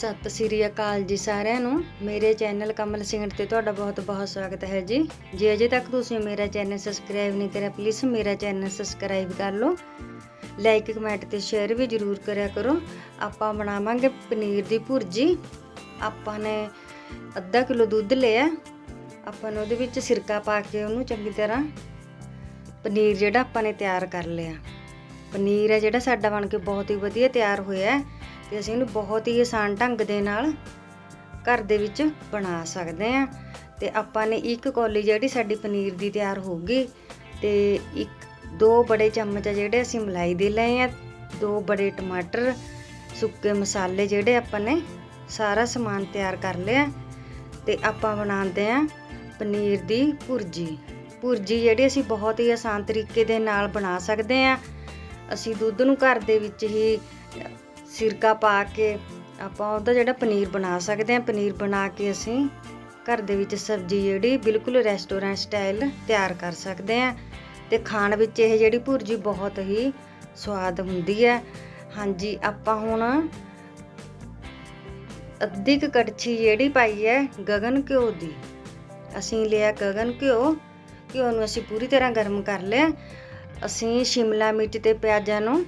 ਸਤਿ ਸ੍ਰੀ ਅਕਾਲ ਜੀ ਸਾਰਿਆਂ ਨੂੰ। ਮੇਰੇ ਚੈਨਲ ਕਮਲ ਸਿੰਘ ਤੇ ਤੁਹਾਡਾ ਬਹੁਤ-ਬਹੁਤ ਸਵਾਗਤ ਹੈ ਜੀ। ਜੇ ਅਜੇ ਤੱਕ ਤੁਸੀਂ ਮੇਰਾ ਚੈਨਲ ਸਬਸਕ੍ਰਾਈਬ ਨਹੀਂ ਕਰਿਆ ਪਲੀਜ਼ ਮੇਰਾ ਚੈਨਲ ਸਬਸਕ੍ਰਾਈਬ ਕਰ ਲਓ। ਲਾਈਕ ਕਮੈਂਟ ਤੇ ਸ਼ੇਅਰ ਵੀ ਜਰੂਰ ਕਰਿਆ ਕਰੋ। ਆਪਾਂ ਬਣਾਵਾਂਗੇ ਪਨੀਰ ਦੀ ਭੁਰਜੀ। ਆਪਾਂ ਨੇ ਅੱਧਾ ਕਿਲੋ ਦੁੱਧ ਲਿਆ। ਆਪਾਂ ਨੇ ਉਹਦੇ ਵਿੱਚ ਸਿਰਕਾ ਪਾ ਕੇ ਉਹਨੂੰ ਚੰਗੀ ਤਰ੍ਹਾਂ ਪਨੀਰ ਜਿਹੜਾ ਆਪਾਂ ਨੇ ਤਿਆਰ ਕਰ ਲਿਆ। ਪਨੀਰ ਹੈ ਜਿਹੜਾ ਸਾਡਾ ਬਣ ਕੇ ਬਹੁਤ ਹੀ ਵਧੀਆ ਤਿਆਰ ਹੋਇਆ ਹੈ। ਤੇ ਅਸੀਂ ਇਹਨੂੰ ਬਹੁਤ ਹੀ ਆਸਾਨ ਢੰਗ ਦੇ ਨਾਲ ਘਰ ਦੇ ਵਿੱਚ ਬਣਾ ਸਕਦੇ ਹਾਂ। ਤੇ ਆਪਾਂ ਨੇ ਇੱਕ ਕੌਲੀ ਜਿਹੜੀ ਸਾਡੀ ਪਨੀਰ ਦੀ ਤਿਆਰ ਹੋ ਗਈ ਤੇ ਇੱਕ, ਦੋ ਬੜੇ ਚਮਚ ਆ ਜਿਹੜੇ ਅਸੀਂ ਮਲਾਈ ਦੇ ਲਏ ਆ, ਦੋ ਬੜੇ ਟਮਾਟਰ, ਸੁੱਕੇ ਮਸਾਲੇ ਜਿਹੜੇ ਆਪਾਂ ਨੇ ਸਾਰਾ ਸਮਾਨ ਤਿਆਰ ਕਰ ਲਿਆ। ਤੇ ਆਪਾਂ ਬਣਾਉਂਦੇ ਆ ਪਨੀਰ ਦੀ ਭੁਰਜੀ। ਭੁਰਜੀ ਜਿਹੜੀ ਅਸੀਂ ਬਹੁਤ ਹੀ ਆਸਾਨ ਤਰੀਕੇ ਦੇ ਨਾਲ ਬਣਾ ਸਕਦੇ ਆ ਅਸੀਂ ਦੁੱਧ ਨੂੰ ਘਰ ਦੇ ਵਿੱਚ ਹੀ ਸਿਰਕਾ ਪਾ ਕੇ ਆਪਾਂ ਉਹਦਾ ਜਿਹੜਾ ਪਨੀਰ ਬਣਾ ਸਕਦੇ ਹਾਂ। ਪਨੀਰ ਬਣਾ ਕੇ ਅਸੀਂ ਘਰ ਦੇ ਵਿੱਚ ਸਬਜ਼ੀ ਜਿਹੜੀ ਬਿਲਕੁਲ ਰੈਸਟੋਰੈਂਟ ਸਟਾਈਲ ਤਿਆਰ ਕਰ ਸਕਦੇ ਹਾਂ। ਤੇ ਖਾਣ ਵਿੱਚ ਇਹ ਜਿਹੜੀ ਭੁਰਜੀ ਬਹੁਤ ਹੀ ਸਵਾਦ ਹੁੰਦੀ ਹੈ। ਹਾਂਜੀ, ਆਪਾਂ ਹੁਣ ਅੱਧੀ ਕੁ ਕੜਛੀ ਜਿਹੜੀ ਪਾਈ ਹੈ ਗਗਨ ਘਿਓ ਦੀ, ਅਸੀਂ ਲਿਆ ਗਗਨ ਘਿਓ। ਘਿਓ ਨੂੰ ਅਸੀਂ ਪੂਰੀ ਤਰ੍ਹਾਂ ਗਰਮ ਕਰ ਲਿਆ। ਅਸੀਂ ਸ਼ਿਮਲਾ ਮਿਰਚ ਤੇ ਪਿਆਜ਼ਾਂ ਨੂੰ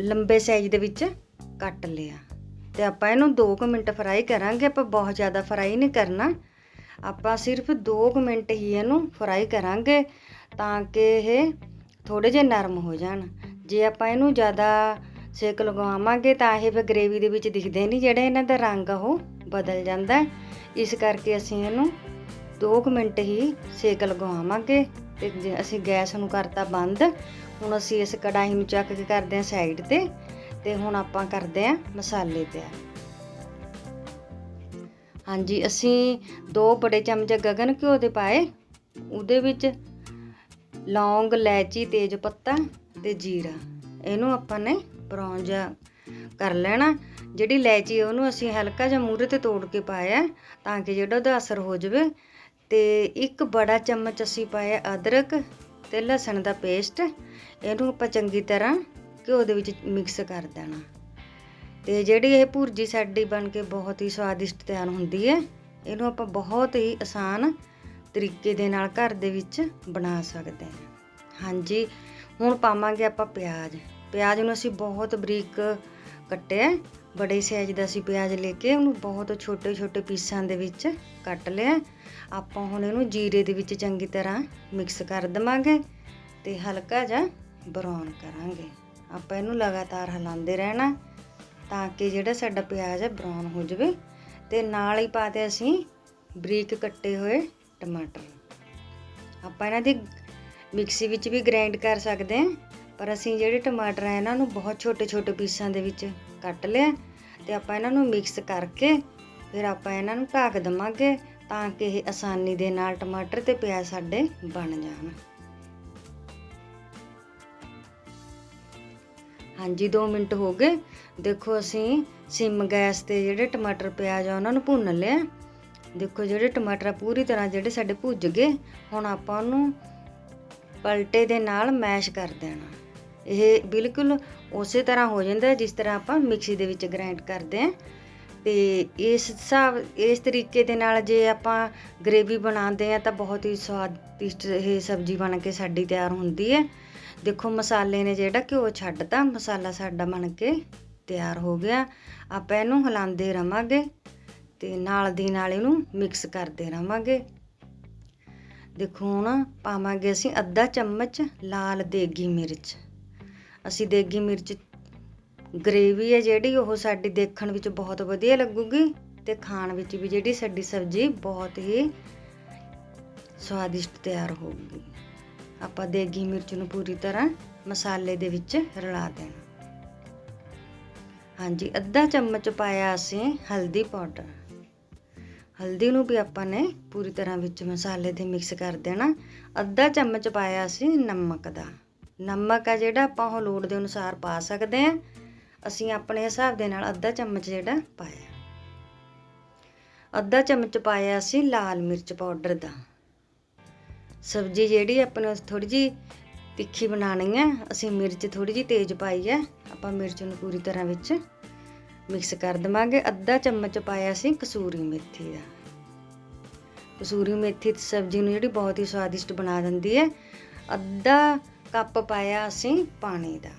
ਲੰਬੇ ਸਾਈਜ਼ ਦੇ ਵਿੱਚ ਕੱਟ ਲਿਆ। ਤੇ ਆਪਾਂ ਇਹਨੂੰ 2 ਮਿੰਟ ਫਰਾਈ ਕਰਾਂਗੇ। ਆਪਾਂ ਬਹੁਤ ਜ਼ਿਆਦਾ ਫਰਾਈ ਨਹੀਂ ਕਰਨਾ। ਆਪਾਂ ਸਿਰਫ 2 ਮਿੰਟ ਹੀ ਇਹਨੂੰ ਫਰਾਈ ਕਰਾਂਗੇ ਤਾਂ ਕਿ ਇਹ ਥੋੜੇ ਜਿਹਾ ਨਰਮ ਹੋ ਜਾਣ। ਜੇ ਆਪਾਂ ਇਹਨੂੰ ਜ਼ਿਆਦਾ ਸੇਕ ਲਗਾਵਾਂਗੇ ਤਾਂ ਇਹ ਫਿਰ ਗ੍ਰੇਵੀ ਦੇ ਵਿੱਚ ਦਿਖਦੇ ਨਹੀਂ ਜਿਹੜੇ ਇਹਨਾਂ ਦਾ ਰੰਗ ਉਹ ਬਦਲ ਜਾਂਦਾ। ਇਸ ਕਰਕੇ ਅਸੀਂ ਇਹਨੂੰ 2 ਮਿੰਟ ਹੀ ਸੇਕ ਲਗਾਵਾਂਗੇ। ਤੇ ਅਸੀਂ ਗੈਸ ਨੂੰ ਕਰਤਾ ਬੰਦ, ਹੁਣ ਅਸੀਂ ਇਸ ਕੜਾਹੀ ਨੂੰ ਚੱਕ ਕੇ ਕਰਦੇ ਹਾਂ ਸਾਈਡ ਤੇ ਤੇ ਹੁਣ ਆਪਾਂ ਕਰਦੇ ਹਾਂ ਮਸਾਲੇ ਤਿਆਰ ਹਾਂਜੀ, ਅਸੀਂ ਦੋ ਬੜੇ ਚਮਚ ਗਗਨ ਘਿਓ ਦੇ ਪਾਏ, ਉਹਦੇ ਵਿੱਚ ਲੌਂਗ, ਇਲਾਇਚੀ, ਤੇਜ ਪੱਤਾ ਤੇ ਜੀਰਾ। ਇਹਨੂੰ ਆਪਾਂ ਨੇ ਬਰਾਊਨ ਜਿਹਾ ਕਰ ਲੈਣਾ, ਜਿਹੜੀ ਇਲਾਇਚੀ ਉਹਨੂੰ ਅਸੀਂ ਹਲਕਾ ਜਿਹਾ ਮੂਰੇ ਤੇ ਤੋੜ ਕੇ ਪਾਇਆ, ਤਾਂ ਕਿ ਜਿਹੜਾ ਉਹਦਾ ਅਸਰ ਹੋ ਜਾਵੇ ਤੇ ਇੱਕ ਬੜਾ ਚਮਚ ਅਸੀਂ ਪਾਇਆ ਅਦਰਕ ਤੇ ਲਸਣ ਦਾ ਪੇਸਟ। ਇਹਨੂੰ ਆਪਾਂ ਚੰਗੀ ਤਰ੍ਹਾਂ ਘਿਓ ਦੇ ਵਿੱਚ ਮਿਕਸ ਕਰ ਦੇਣਾ। ਤੇ ਜਿਹੜੀ ਇਹ ਭੁਰਜੀ ਸਾਡੀ ਬਣ ਕੇ ਬਹੁਤ ਹੀ ਸਵਾਦਿਸ਼ਟ ਤਿਆਰ ਹੁੰਦੀ ਹੈ, ਇਹਨੂੰ ਆਪਾਂ ਬਹੁਤ ਹੀ ਆਸਾਨ ਤਰੀਕੇ ਦੇ ਨਾਲ ਘਰ ਦੇ ਵਿੱਚ ਬਣਾ ਸਕਦੇ ਹਾਂ। ਹਾਂਜੀ, ਹੁਣ ਪਾਵਾਂਗੇ ਆਪਾਂ ਪਿਆਜ਼। ਪਿਆਜ਼ ਨੂੰ ਅਸੀਂ ਬਹੁਤ ਬਰੀਕ ਕੱਟਿਆ। ਬੜੇ ਸਾਈਜ਼ ਦਾ ਅਸੀਂ ਪਿਆਜ਼ ਲੈ ਕੇ ਉਹਨੂੰ ਬਹੁਤ ਛੋਟੇ ਛੋਟੇ ਪੀਸਾਂ ਦੇ ਵਿੱਚ ਕੱਟ ਲਿਆ। ਆਪਾਂ ਹੁਣ ਇਹਨੂੰ ਜੀਰੇ ਦੇ ਵਿੱਚ ਚੰਗੀ ਤਰ੍ਹਾਂ ਮਿਕਸ ਕਰ ਦਵਾਂਗੇ ਤੇ ਹਲਕਾ ਜਿਹਾ ਬਰਾਊਨ ਕਰਾਂਗੇ। ਆਪਾਂ ਇਹਨੂੰ ਲਗਾਤਾਰ ਹਿਲਾਉਂਦੇ ਰਹਿਣਾ ਤਾਂ ਕਿ ਜਿਹੜਾ ਸਾਡਾ ਪਿਆਜ਼ ਹੈ ਬਰਾਊਨ ਹੋ ਜਾਵੇ ਤੇ ਨਾਲ ਹੀ ਪਾਤੇ ਅਸੀਂ ਬਰੀਕ ਕੱਟੇ ਹੋਏ ਟਮਾਟਰ ਆਪਾਂ ਇਹਨਾਂ ਦੀ ਮਿਕਸੀ ਵਿੱਚ ਵੀ ਗ੍ਰਾਈਂਡ ਕਰ ਸਕਦੇ ਹਾਂ। ਪਰ ਅਸੀਂ ਜਿਹੜੇ ਟਮਾਟਰ ਆ, ਇਹਨਾਂ ਨੂੰ ਬਹੁਤ ਛੋਟੇ ਛੋਟੇ ਪੀਸਾਂ ਦੇ ਵਿੱਚ ਕੱਟ ਲਿਆ ਤੇ ਆਪਾਂ ਇਹਨਾਂ ਨੂੰ ਮਿਕਸ ਕਰਕੇ ਫਿਰ ਆਪਾਂ ਇਹਨਾਂ ਨੂੰ ਢੱਕ ਦਵਾਂਗੇ ਤਾਂ ਕਿ ਇਹ ਆਸਾਨੀ ਦੇ ਨਾਲ ਟਮਾਟਰ ਤੇ ਪਿਆਜ਼ ਸਾਡੇ ਬਣ ਜਾਣ। ਹਾਂਜੀ 2 ਮਿੰਟ ਹੋ ਗਏ। ਦੇਖੋ ਅਸੀਂ ਸਿਮ ਗੈਸ ਤੇ ਜਿਹੜੇ ਟਮਾਟਰ ਪਿਆਜ਼ ਆ, ਉਹਨਾਂ ਨੂੰ ਭੁੰਨ ਲਿਆ। ਦੇਖੋ ਜਿਹੜੇ ਟਮਾਟਰ ਪੂਰੀ ਤਰ੍ਹਾਂ ਜਿਹੜੇ ਸਾਡੇ ਭੁੱਜ ਗਏ। ਹੁਣ ਆਪਾਂ ਉਹਨੂੰ ਪਲਟੇ ਦੇ ਨਾਲ ਮੈਸ਼ ਕਰ ਦੇਣਾ। ਇਹ ਬਿਲਕੁਲ ਉਸੇ ਤਰ੍ਹਾਂ ਹੋ ਜਾਂਦਾ ਜਿਸ ਤਰ੍ਹਾਂ ਆਪਾਂ ਮਿਕਸੀ ਦੇ ਵਿੱਚ ਗ੍ਰਾਈਂਡ ਕਰਦੇ ਹਾਂ। ਤੇ ਇਸ ਹਿਸਾਬ, ਇਸ ਤਰੀਕੇ ਦੇ ਨਾਲ ਜੇ ਆਪਾਂ ਗ੍ਰੇਵੀ ਬਣਾਉਂਦੇ ਆ ਤਾਂ ਬਹੁਤ ਹੀ ਸਵਾਦਿਸ਼ਟ ਇਹ ਸਬਜ਼ੀ ਬਣ ਕੇ ਸਾਡੀ ਤਿਆਰ ਹੁੰਦੀ ਹੈ। ਦੇਖੋ ਮਸਾਲੇ ਨੇ ਜਿਹੜਾ ਘਿਓ ਛੱਡਤਾ, ਮਸਾਲਾ ਸਾਡਾ ਬਣ ਕੇ ਤਿਆਰ ਹੋ ਗਿਆ। ਆਪਾਂ ਇਹਨੂੰ ਹਿਲਾਉਂਦੇ ਰਵਾਂਗੇ ਤੇ ਨਾਲ ਦੀ ਨਾਲ ਇਹਨੂੰ ਮਿਕਸ ਕਰਦੇ ਰਵਾਂਗੇ। ਦੇਖੋ ਹੁਣ ਪਾਵਾਂਗੇ ਅਸੀਂ ਅੱਧਾ ਚਮਚ ਲਾਲ ਦੇਗੀ ਮਿਰਚ। ਅਸੀਂ ਦੇਗੀ ਮਿਰਚ ਗ੍ਰੇਵੀ ਹੈ ਜਿਹੜੀ ਉਹ ਸਾਡੀ ਦੇਖਣ ਵਿੱਚ ਬਹੁਤ ਵਧੀਆ ਲੱਗੂਗੀ ਤੇ ਖਾਣ ਵਿੱਚ ਵੀ ਜਿਹੜੀ ਸਾਡੀ ਸਬਜ਼ੀ ਬਹੁਤ ਹੀ ਸਵਾਦਿਸ਼ਟ ਤਿਆਰ ਹੋਊਗੀ। ਆਪਾਂ ਦੇਗੀ ਮਿਰਚ ਨੂੰ ਪੂਰੀ ਤਰ੍ਹਾਂ ਮਸਾਲੇ ਦੇ ਵਿੱਚ ਰਲਾ ਦੇਣਾ। ਹਾਂਜੀ, ਅੱਧਾ ਚਮਚ ਪਾਇਆ ਅਸੀਂ ਹਲਦੀ ਪਾਊਡਰ। ਹਲਦੀ ਨੂੰ ਵੀ ਆਪਾਂ ਨੇ ਪੂਰੀ ਤਰ੍ਹਾਂ ਵਿੱਚ ਮਸਾਲੇ ਦੇ ਮਿਕਸ ਕਰ ਦੇਣਾ। ਅੱਧਾ ਚਮਚ ਪਾਇਆ ਅਸੀਂ ਨਮਕ ਦਾ। ਨਮਕ ਆ ਜਿਹੜਾ ਆਪਾਂ ਉਹ ਲੋੜ ਦੇ ਅਨੁਸਾਰ ਪਾ ਸਕਦੇ ਹਾਂ ਅਸੀਂ ਆਪਣੇ ਹਿਸਾਬ ਦੇ ਨਾਲ ਅੱਧਾ ਚਮਚ ਜਿਹੜਾ ਪਾਇਆ। ਅੱਧਾ ਚਮਚ ਪਾਇਆ ਅਸੀਂ ਲਾਲ ਮਿਰਚ ਪਾਊਡਰ ਦਾ। ਸਬਜ਼ੀ ਜਿਹੜੀ ਆਪਾਂ ਥੋੜੀ ਜੀ ਤਿੱਖੀ ਬਣਾਣੀ ਹੈ ਅਸੀਂ ਮਿਰਚ ਥੋੜੀ ਜੀ ਤੇਜ਼ ਪਾਈ ਹੈ ਆਪਾਂ ਮਿਰਚ ਨੂੰ ਪੂਰੀ ਤਰ੍ਹਾਂ ਵਿੱਚ ਮਿਕਸ ਕਰ ਦਵਾਂਗੇ। ਅੱਧਾ ਚਮਚ ਪਾਇਆ ਸੀ ਕਸੂਰੀ ਮੇਥੀ ਦਾ। ਕਸੂਰੀ ਮੇਥੀ ਸਬਜ਼ੀ ਨੂੰ ਜਿਹੜੀ ਬਹੁਤ ਹੀ ਸਵਾਦਿਸ਼ਟ ਬਣਾ ਦਿੰਦੀ ਹੈ। ਅੱਧਾ ਕੱਪ ਪਾਇਆ ਅਸੀਂ ਪਾਣੀ ਦਾ।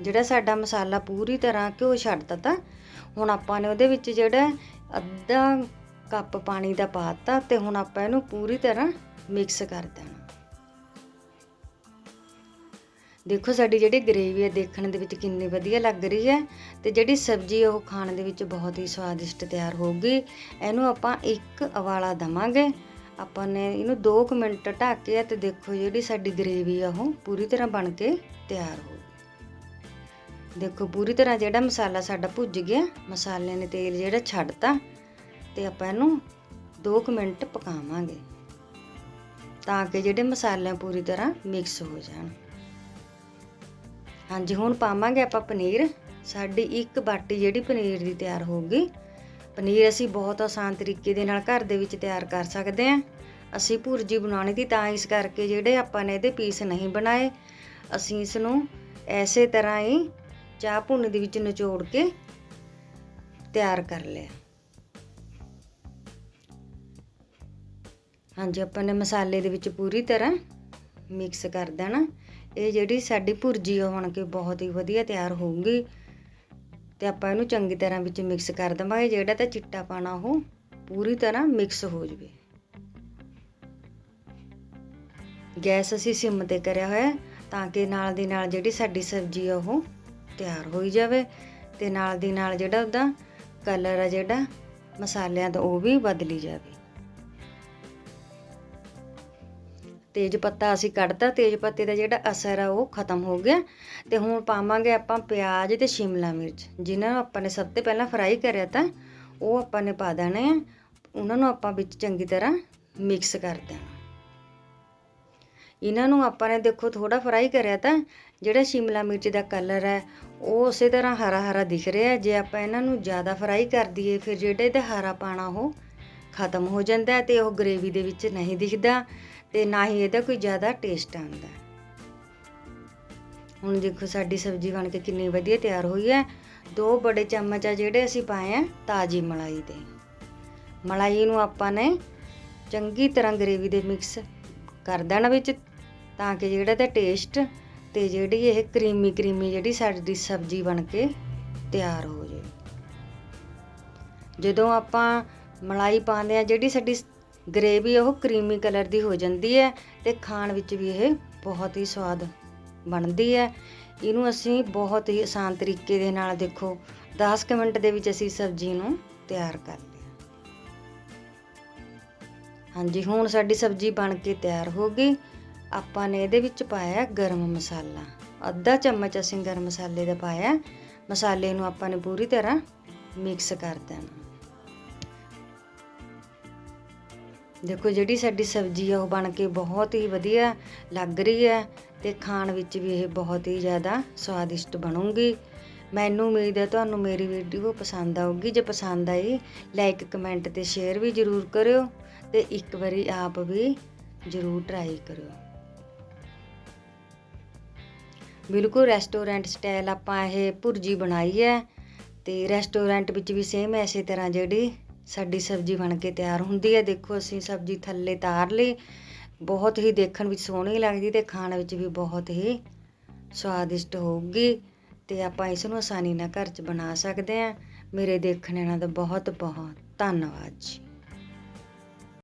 ਜਿਹੜਾ ਸਾਡਾ ਮਸਾਲਾ ਪੂਰੀ ਤਰ੍ਹਾਂ ਘਿਓ ਛੱਡਦਾ ਤਾ ਹੁਣ ਆਪਾਂ ਨੇ ਉਹਦੇ ਵਿੱਚ ਜਿਹੜਾ ਅੱਧਾ ਕੱਪ ਪਾਣੀ ਦਾ ਪਾਤਾ ਤੇ ਹੁਣ ਆਪਾਂ ਇਹਨੂੰ ਪੂਰੀ ਤਰ੍ਹਾਂ ਮਿਕਸ ਕਰ ਦੇਣਾ। ਦੇਖੋ ਸਾਡੀ ਜਿਹੜੀ ਗ੍ਰੇਵੀ ਹੈ, ਦੇਖਣ ਦੇ ਵਿੱਚ ਕਿੰਨੀ ਵਧੀਆ ਲੱਗ ਰਹੀ ਹੈ ਤੇ ਜਿਹੜੀ ਸਬਜ਼ੀ ਉਹ ਖਾਣ ਦੇ ਵਿੱਚ ਬਹੁਤ ਹੀ ਸਵਾਦਿਸ਼ਟ ਤਿਆਰ ਹੋਊਗੀ। ਇਹਨੂੰ ਆਪਾਂ ਇੱਕ ਉਬਾਲਾ ਦਵਾਂਗੇ। ਆਪਾਂ ਨੇ ਇਹਨੂੰ 2 ਮਿੰਟ ਢੱਕ ਕੇ ਤੇ ਦੇਖੋ ਜਿਹੜੀ ਸਾਡੀ ਗ੍ਰੇਵੀ ਆ ਉਹ ਪੂਰੀ ਤਰ੍ਹਾਂ ਬਣ ਕੇ ਤਿਆਰ ਹੋ ਗਈ। ਦੇਖੋ ਪੂਰੀ ਤਰ੍ਹਾਂ ਜਿਹੜਾ ਮਸਾਲਾ ਸਾਡਾ ਭੁੱਜ ਗਿਆ, ਮਸਾਲੇ ਨੇ ਤੇਲ ਜਿਹੜਾ ਛੱਡਤਾ ਤੇ ਆਪਾਂ ਇਹਨੂੰ 2 ਮਿੰਟ ਪਕਾਵਾਂਗੇ ਤਾਂ ਕਿ ਜਿਹੜੇ ਮਸਾਲੇ ਪੂਰੀ ਤਰ੍ਹਾਂ ਮਿਕਸ ਹੋ ਜਾਣ। ਹਾਂਜੀ, ਹੁਣ ਪਾਵਾਂਗੇ ਆਪਾਂ ਪਨੀਰ। ਸਾਡੀ ਇੱਕ ਬਾਟੀ ਜਿਹੜੀ ਪਨੀਰ ਦੀ ਤਿਆਰ ਹੋ ਗਈ ਪਨੀਰ ਅਸੀਂ ਬਹੁਤ ਆਸਾਨ ਤਰੀਕੇ ਦੇ ਨਾਲ ਘਰ ਦੇ ਵਿੱਚ ਤਿਆਰ ਕਰ ਸਕਦੇ ਹਾਂ। ਅਸੀਂ ਭੁਰਜੀ ਬਣਾਉਣੀ ਦੀ ਤਾਂ ਇਸ ਕਰਕੇ ਜਿਹੜੇ ਆਪਾਂ ਨੇ ਇਹਦੇ ਪੀਸ ਨਹੀਂ ਬਣਾਏ, ਅਸੀਂ ਇਸ ਨੂੰ ਐਸੇ ਤਰ੍ਹਾਂ ਹੀ ਚਾਹ ਭੁੰਨ ਦੇ ਵਿੱਚ ਨਿਚੋੜ ਕੇ ਤਿਆਰ ਕਰ ਲਿਆ। ਹਾਂਜੀ, ਆਪਾਂ ਨੇ ਮਸਾਲੇ ਦੇ ਵਿੱਚ ਪੂਰੀ ਤਰ੍ਹਾਂ ਮਿਕਸ ਕਰ ਦੇਣਾ। ਇਹ ਜਿਹੜੀ ਸਾਡੀ ਭੁਰਜੀ ਆ ਹੁਣ ਕੇ ਬਹੁਤ ਹੀ ਵਧੀਆ ਤਿਆਰ ਹੋਊਗੀ। ਤੇ ਆਪਾਂ ਇਹਨੂੰ ਚੰਗੀ ਤਰ੍ਹਾਂ ਵਿੱਚ ਮਿਕਸ ਕਰ ਦਵਾਂਗੇ, ਜਿਹੜਾ ਤਾਂ ਚਿੱਟਾ ਪਾਣਾ ਉਹ ਪੂਰੀ ਤਰ੍ਹਾਂ ਮਿਕਸ ਹੋ ਜਵੇ। ਗੈਸ ਅਸੀਂ ਸਿਮ ਤੇ ਕਰਿਆ ਹੋਇਆ, ਤਾਂ ਕਿ ਨਾਲ ਦੀ ਨਾਲ ਜਿਹੜੀ ਸਾਡੀ ਸਬਜ਼ੀ ਆ ਉਹ ਤਿਆਰ ਹੋਈ ਜਾਵੇ ਤੇ ਨਾਲ ਦੀ ਨਾਲ ਜਿਹੜਾ ਉਹਦਾ ਕਲਰ ਆ ਜਿਹੜਾ, ਮਸਾਲਿਆਂ ਦਾ ਉਹ ਵੀ ਬਦਲੀ ਜਾਵੇ। ਤੇਜ ਪੱਤਾ ਅਸੀਂ ਕੱਢਤਾ, ਤੇਜ ਪੱਤੇ ਦਾ ਜਿਹੜਾ ਅਸਰ ਆ ਉਹ ਖਤਮ ਹੋ ਗਿਆ। ਤੇ ਹੁਣ ਪਾਵਾਂਗੇ ਆਪਾਂ ਪਿਆਜ਼ ਤੇ ਸ਼ਿਮਲਾ ਮਿਰਚ, ਜਿਨ੍ਹਾਂ ਨੂੰ ਆਪਾਂ ਨੇ ਸਭ ਤੋਂ ਪਹਿਲਾਂ ਫਰਾਈ ਕਰਿਆ ਤਾਂ, ਉਹ ਆਪਾਂ ਨੇ ਪਾ ਦੇਣੇ ਆ। ਉਹਨਾਂ ਨੂੰ ਆਪਾਂ ਵਿੱਚ ਚੰਗੀ ਤਰ੍ਹਾਂ ਮਿਕਸ ਕਰ ਦੇਣਾ। ਇਹਨਾਂ ਨੂੰ ਆਪਾਂ ਨੇ ਦੇਖੋ ਥੋੜਾ ਫਰਾਈ ਕਰਿਆ ਤਾਂ, ਜਿਹੜਾ ਸ਼ਿਮਲਾ ਮਿਰਚ ਦਾ ਕਲਰ ਹੈ, ਉਹ ਉਸੇ ਤਰ੍ਹਾਂ ਹਰਾ ਹਰਾ ਦਿਖ ਰਿਹਾ ਜੇ ਆਪਾਂ ਇਹਨਾਂ ਨੂੰ ਜ਼ਿਆਦਾ ਫਰਾਈ ਕਰ ਦਈਏ, ਫਿਰ ਜਿਹੜੇ ਇਹਦਾ ਹਰਾ ਪਾਣਾ ਉਹ ਖਤਮ ਹੋ ਜਾਂਦਾ ਤੇ ਉਹ ਗ੍ਰੇਵੀ ਦੇ ਵਿੱਚ ਨਹੀਂ ਦਿਖਦਾ। ਤੇ ਨਾ ਹੀ ਇਹਦਾ ਕੋਈ ਜ਼ਿਆਦਾ ਟੇਸਟ ਆਉਂਦਾ। ਹੁਣ ਦੇਖੋ ਸਾਡੀ ਸਬਜ਼ੀ ਬਣ ਕੇ ਕਿੰਨੀ ਵਧੀਆ ਤਿਆਰ ਹੋਈ ਹੈ। ਦੋ ਬੜੇ ਚਮਚ ਆ ਜਿਹੜੇ ਅਸੀਂ ਪਾਏ ਆ ਤਾਜੀ ਮਲਾਈ ਦੇ। ਮਲਾਈ ਨੂੰ ਆਪਾਂ ਨੇ ਚੰਗੀ ਤਰ੍ਹਾਂ ਗ੍ਰੇਵੀ ਦੇ ਮਿਕਸ ਕਰ ਦੇਣਾ ਵਿੱਚ ਤਾਂ ਕਿ ਜਿਹੜਾ ਦਾ ਟੇਸਟ ਤੇ ਜਿਹੜੀ ਇਹ ਕਰੀਮੀ ਕਰੀਮੀ ਜਿਹੜੀ ਸਾਡੀ ਸਬਜ਼ੀ ਬਣ ਕੇ ਤਿਆਰ ਹੋ ਜਾਏ। ਜਦੋਂ ਆਪਾਂ ਮਲਾਈ ਪਾਉਂਦੇ ਆ ਜਿਹੜੀ ਸਾਡੀ ਗ੍ਰੇਵੀ ਉਹ ਕਰੀਮੀ ਕਲਰ ਦੀ ਹੋ ਜਾਂਦੀ ਹੈ ਤੇ ਖਾਣ ਵਿੱਚ ਵੀ ਇਹ ਬਹੁਤ ਹੀ ਸਵਾਦ ਬਣਦੀ ਹੈ। ਇਹਨੂੰ ਅਸੀਂ ਬਹੁਤ ਹੀ ਆਸਾਨ ਤਰੀਕੇ ਦੇ ਨਾਲ ਦੇਖੋ 10 ਕੁ ਮਿੰਟ ਦੇ ਵਿੱਚ ਅਸੀਂ ਸਬਜ਼ੀ ਨੂੰ ਤਿਆਰ ਕਰ ਲਿਆ। ਹਾਂਜੀ, ਹੁਣ ਸਾਡੀ ਸਬਜ਼ੀ ਬਣ ਕੇ ਤਿਆਰ ਹੋ ਗਈ। ਆਪਾਂ ਨੇ ਇਹਦੇ ਵਿੱਚ ਪਾਇਆ ਗਰਮ ਮਸਾਲਾ। ਅੱਧਾ ਚਮਚ ਅਸੀਂ ਗਰਮ ਮਸਾਲੇ ਦਾ ਪਾਇਆ। ਮਸਾਲੇ ਨੂੰ ਆਪਾਂ ਨੇ ਪੂਰੀ ਤਰ੍ਹਾਂ ਮਿਕਸ ਕਰ ਦੇਣਾ। ਦੇਖੋ ਜਿਹੜੀ ਸਾਡੀ ਸਬਜ਼ੀ ਆ ਉਹ ਬਣ ਕੇ ਬਹੁਤ ਹੀ ਵਧੀਆ ਲੱਗ ਰਹੀ ਹੈ ਤੇ ਖਾਣ ਵਿੱਚ ਵੀ ਇਹ ਬਹੁਤ ਹੀ ਜ਼ਿਆਦਾ ਸਵਾਦਿਸ਼ਟ ਬਣੂਗੀ। ਮੈਨੂੰ ਉਮੀਦ ਹੈ ਤੁਹਾਨੂੰ ਮੇਰੀ ਵੀਡੀਓ ਪਸੰਦ ਆਊਗੀ। ਜੇ ਪਸੰਦ ਆਈ ਲਾਈਕ ਕਮੈਂਟ ਤੇ ਸ਼ੇਅਰ ਵੀ ਜ਼ਰੂਰ ਕਰਿਓ ਤੇ ਇੱਕ ਵਾਰੀ ਆਪ ਵੀ ਜ਼ਰੂਰ ਟਰਾਈ ਕਰਿਓ। ਬਿਲਕੁਲ ਰੈਸਟੋਰੈਂਟ ਸਟਾਈਲ ਆਪਾਂ ਇਹ ਭੁਰਜੀ ਬਣਾਈ ਹੈ ਤੇ ਰੈਸਟੋਰੈਂਟ ਵਿੱਚ ਵੀ ਸੇਮ ਐਸੇ ਤਰ੍ਹਾਂ ਜਿਹੜੀ ਸਾਡੀ ਸਬਜ਼ੀ ਬਣ ਕੇ ਤਿਆਰ ਹੁੰਦੀ ਹੈ। ਦੇਖੋ, ਅਸੀਂ ਸਬਜ਼ੀ ਥੱਲੇ ਤਾਰ ਲਈ, ਬਹੁਤ ਹੀ ਦੇਖਣ ਵਿੱਚ ਸੋਹਣੀ ਲੱਗਦੀ ਤੇ ਖਾਣ ਵਿੱਚ ਵੀ ਬਹੁਤ ਹੀ ਸਵਾਦਿਸ਼ਟ ਹੋਊਗੀ ਤੇ ਆਪਾਂ ਇਸ ਨੂੰ ਆਸਾਨੀ ਨਾਲ ਘਰ 'ਚ ਬਣਾ ਸਕਦੇ ਹਾਂ। ਮੇਰੇ ਦੇਖਣ ਨਾਲ ਦਾ ਬਹੁਤ ਬਹੁਤ ਧੰਨਵਾਦ ਜੀ।